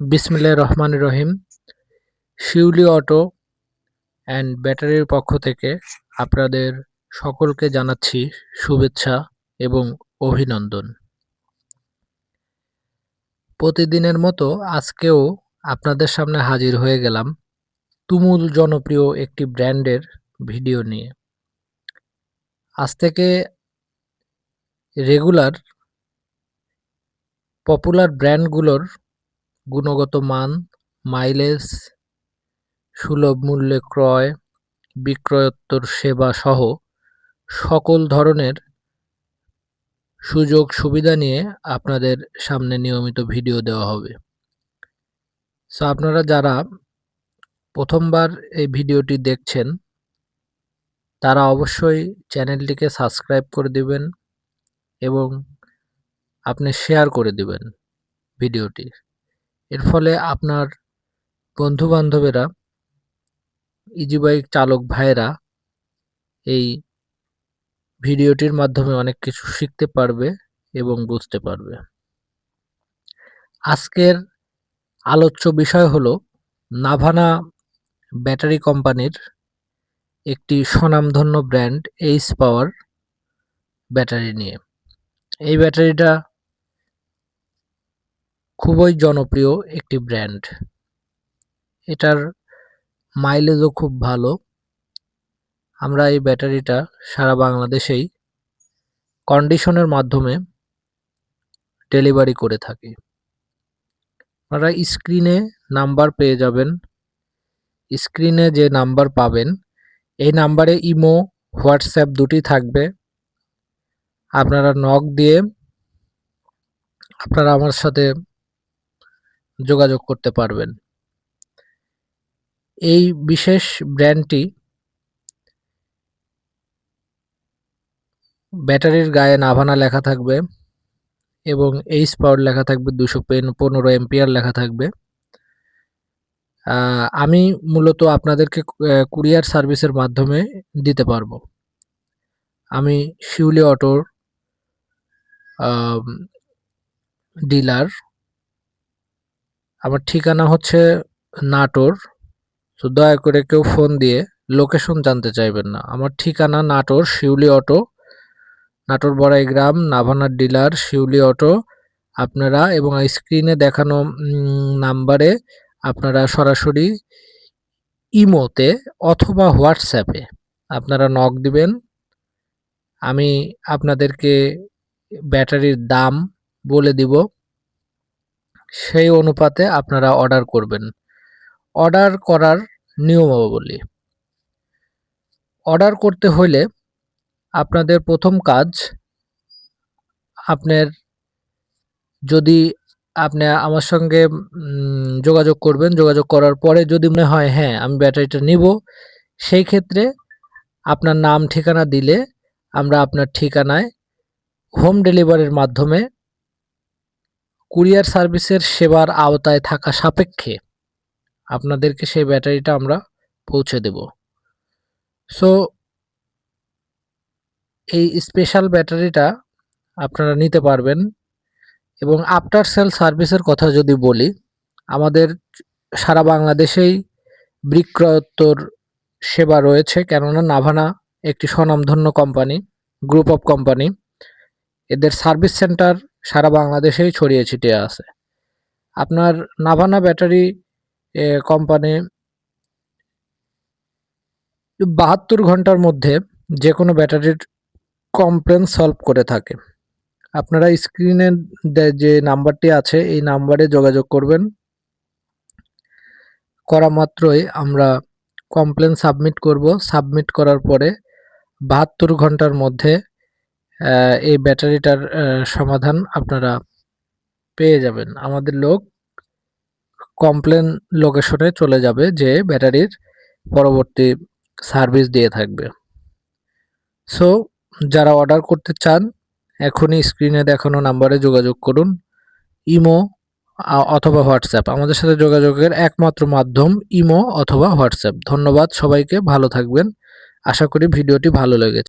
বিসমিল্লাহ রহমান রহিম। শিউলি অটো অ্যান্ড ব্যাটারির পক্ষ থেকে আপনাদের সকলকে জানাচ্ছি শুভেচ্ছা এবং অভিনন্দন। প্রতিদিনের মতো আজকেও আপনাদের সামনে হাজির হয়ে গেলাম তুমুল জনপ্রিয় একটি ব্র্যান্ডের ভিডিও নিয়ে। আজ থেকে রেগুলার পপুলার ব্র্যান্ডগুলোর গুণগত মান মাইলেজ সুলভ মূল্যে ক্রয়, বিক্রয়োত্তর সেবা সহ সকল ধরনের সুযোগ সুবিধা নিয়ে আপনাদের সামনে নিয়মিত ভিডিও দেওয়া হবে। সো আপনারা যারা প্রথমবার এই ভিডিওটি দেখছেন, তারা অবশ্যই চ্যানেলটিকে সাবস্ক্রাইব করে দিবেন এবং আপনি শেয়ার করে দিবেন ভিডিওটি। এর ফলে আপনার বন্ধু বান্ধবেরা ইজি বাইক চালক ভাইয়েরা এই ভিডিওটির মাধ্যমে অনেক কিছু শিখতে পারবে এবং বুঝতে পারবে। আজকের আলোচ্য বিষয় হলো নাভানা ব্যাটারি কোম্পানির একটি স্বনামধন্য ব্র্যান্ড এইচ পাওয়ার ব্যাটারি নিয়ে। এই ব্যাটারিটা খুবই জনপ্রিয় একটি ব্র্যান্ড। এটার মাইলেজও খুব ভালো। আমরা এই ব্যাটারিটা সারা বাংলাদেশেই কন্ডিশনের মাধ্যমে ডেলিভারি করে থাকি। আপনারা স্ক্রিনে নাম্বার পেয়ে যাবেন। স্ক্রিনে যে নাম্বার পাবেন, এই নাম্বারে ইমো, হোয়াটসঅ্যাপ দুটি থাকবে। আপনারা নক দিয়ে আপনারা আমার সাথে যোগাযোগ করতে পারবেন। এই বিশেষ ব্র্যান্ডটি ব্যাটারির গায়ে নাভানা লেখা থাকবে এবং এইচ পাওয়ার লেখা থাকবে দুশো পেন পনেরো এম্পিয়ার লেখা থাকবে। আমি মূলত আপনাদেরকে কুরিয়ার সার্ভিসের মাধ্যমে দিতে পারব। আমি শিউলি অটোর ডিলার আমার ঠিকানা হচ্ছে নাটোর, তো দয়া করে কেউ ফোন দিয়ে লোকেশন জানতে চাইবেন না। আমার ঠিকানা নাটোর, শিউলি অটো, নাটোর বড়াই গ্রাম, নাভানার ডিলার, শিউলি অটো। আপনারা এবং স্ক্রিনে দেখানো নাম্বারে আপনারা সরাসরি ইমোতে অথবা হোয়াটসঅ্যাপে আপনারা নক দিবেন। আমি আপনাদেরকে ব্যাটারির দাম বলে দিব। সেই অনুপাতে আপনারা অর্ডার করবেন। অর্ডার করার নিয়মাবলী। অর্ডার করতে হলে আপনাদের প্রথম কাজ, আপনার যদি আপনি আমার সঙ্গে যোগাযোগ করবেন, যোগাযোগ করার পরে যদি মনে হয় হ্যাঁ আমি ব্যাটারিটা নিব, সেই ক্ষেত্রে আপনার নাম ঠিকানা দিলে আমরা আপনার ঠিকানায় হোম ডেলিভারির মাধ্যমে কুরিয়ার সার্ভিসের সেবার আওতায় থাকা সাপেক্ষে আপনাদেরকে সেই ব্যাটারিটা আমরা পৌঁছে দেব। সো এই স্পেশাল ব্যাটারিটা আপনারা নিতে পারবেন এবং আফটার সেল সার্ভিসের কথা যদি বলি, আমাদের সারা বাংলাদেশেই বিক্রয়োত্তর সেবা রয়েছে, কেননা নাভানা একটি স্বনামধন্য কোম্পানি গ্রুপ অফ কোম্পানি এদের সার্ভিস সেন্টার সারা বাংলাদেশেই ছড়িয়ে ছিটিয়ে আছে। আপনার নাভানা ব্যাটারি কোম্পানি বাহাত্তর ঘণ্টার মধ্যে যে কোনো ব্যাটারির কমপ্লেন সলভ করে থাকে। আপনারা স্ক্রিনে যে নাম্বারটি আছে, এই নাম্বারে যোগাযোগ করবেন। করা মাত্রই আমরা কমপ্লেন সাবমিট করব। সাবমিট করার পরে বাহাত্তর ঘণ্টার মধ্যে এই ব্যাটারিটার সমাধান আপনারা পেয়ে যাবেন। আমাদের লোক কমপ্লেন লোকেশনে চলে যাবে যে ব্যাটারির পরবর্তী সার্ভিস দিয়ে থাকবে। সো যারা অর্ডার করতে চান, এখনই স্ক্রিনে দেখানো নাম্বারে যোগাযোগ করুন। ইমো অথবা হোয়াটসঅ্যাপ আমাদের সাথে যোগাযোগের একমাত্র মাধ্যম ইমো অথবা হোয়াটসঅ্যাপ ধন্যবাদ সবাইকে, ভালো থাকবেন। আশা করি ভিডিওটি ভালো লেগেছে।